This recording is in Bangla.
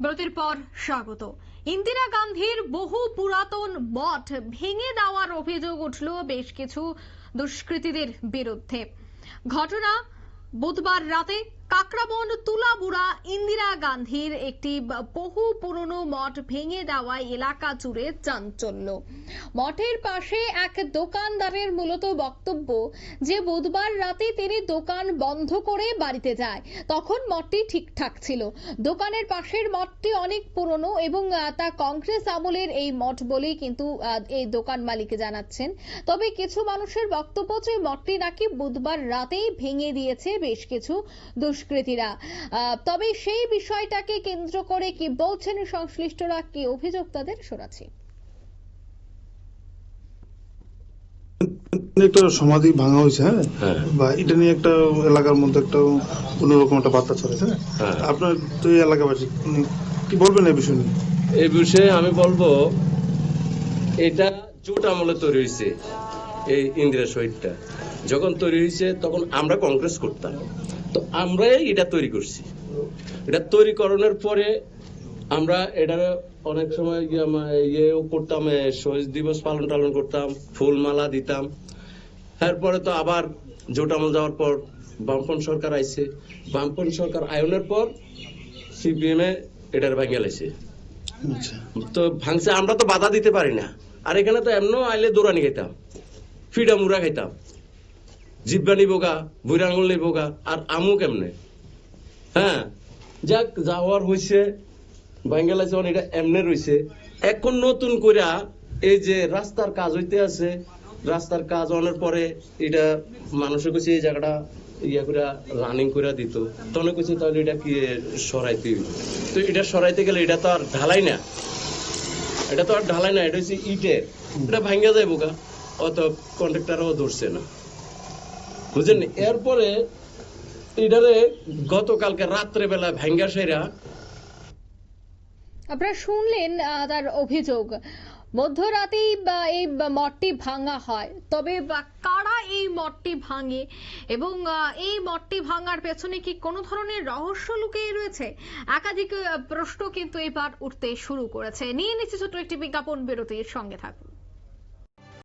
বিরতির পর স্বাগত। ইন্দিরা গান্ধীর বহু পুরাতন মঠ ভেঙে দেওয়ার অভিযোগ উঠল বেশ কিছু দুষ্কৃতীদের বিরুদ্ধে। ঘটনা বুধবার রাতে কাকরাবন তুলাবুড়া ইন্দিরা গান্ধীর একটি বহু পুরনো মঠ ভেঙে দেওয়ায় এলাকা জুড়ে চাঞ্চল্য। মঠের পাশে এক দোকানদারের মূলত বক্তব্য যে, বুধবার রাতে তিনি দোকান বন্ধ করে বাড়িতে যায়। তখন মঠটি ঠিকঠাক ছিল। দোকানের পাশের মঠটি অনেক পুরনো এবং তা কংগ্রেস আমলের এই মঠ বলেই কিন্তু এই দোকান মালিক জানাচ্ছেন। তবে কিছু মানুষের বক্তব্য যে, মঠটি নাকি বুধবার রাতেই ভেঙে দিয়েছে, বেশ কিছু দুষ্কৃতীরা তবে সেই বিষয়টাকে কেন্দ্র করে কি বলছেন সংশ্লিষ্টরা কি অভিযোগ তাদের? শোনাচ্ছি। একটা সমাধি ভাঙা হয়েছে হ্যাঁ? হ্যাঁ। বা এটা নিয়ে একটা এলাকার মধ্যে একটা অন্যরকম একটা বার্তা ছড়েছে হ্যাঁ? হ্যাঁ। আপনার তো এই এলাকাবাসী কি বলবেন এই বিষয় নিয়ে? এই বিষয়ে আমি বলব এটা জোট আমলে তৈরি হয়েছে এই ইন্দিরা শহীদটা। যখন তৈরি হয়েছে তখন আমরা কংগ্রেস করতাম। তো আমরাই এটা তৈরি করছি। এটা তৈরি করানোর পরে আমরা এটা অনেক সময় ইয়ে ইয়েও করতাম শহীদ দিবস পালন টালন করতাম ফুল মালা দিতাম। তারপরে তো আবার জোট আমল যাওয়ার পর বামপন সরকার আইছে। বামপন সরকার আয়নের পর সিপিএম এ এটার ভাঙিয়ে লাইছে আচ্ছা। তো ভাঙছে আমরা তো বাধা দিতে পারি না। আর এখানে তো এমনও আইলে দৌড়ানি খাইতাম ফিডা মুড়া খাইতাম। জিব্বা নিবোগা বুড়া আঙুল আর আমু কেমনে? হ্যাঁ যাক যাওয়ার হয়েছে বাঙ্গালা এটা এমনে রয়েছে এখন নতুন কইরা এই যে রাস্তার কাজ হইতে আছে, রাস্তার কাজ পরে এটা মানুষের কাছে এই জায়গাটা ইয়া করে রানিং করে দিত। তখন কইছে তাহলে এটা কি সরাইতে তো এটা সরাইতে গেলে এটা তো আর ঢালাই না। এটা তো আর ঢালাই না, এটা হচ্ছে ইটের এটা ভাঙ্গা যায় বোকা, অত কন্ট্রাক্টরও ধরছে না। বুঝলেন? এরপরে এটারে গতকালকে রাত্রে বেলা ভাঙ্গা সেরা আপনারা শুনলেন তার অভিযোগ। মধ্যরাতেই, বা, এই মঠটি ভাঙা হয়। তবে কারা এই মঠটি ভাঙে? এবং এই মঠটি ভাঙার পেছনে কি কোনো ধরনের রহস্য লুকিয়ে রয়েছে? একাধিক প্রশ্ন কিন্তু এবার উঠতে শুরু করেছে। নিয়ে নিচ্ছে ছোট্ট একটি বিজ্ঞাপন বিরতির সঙ্গে থাকুন।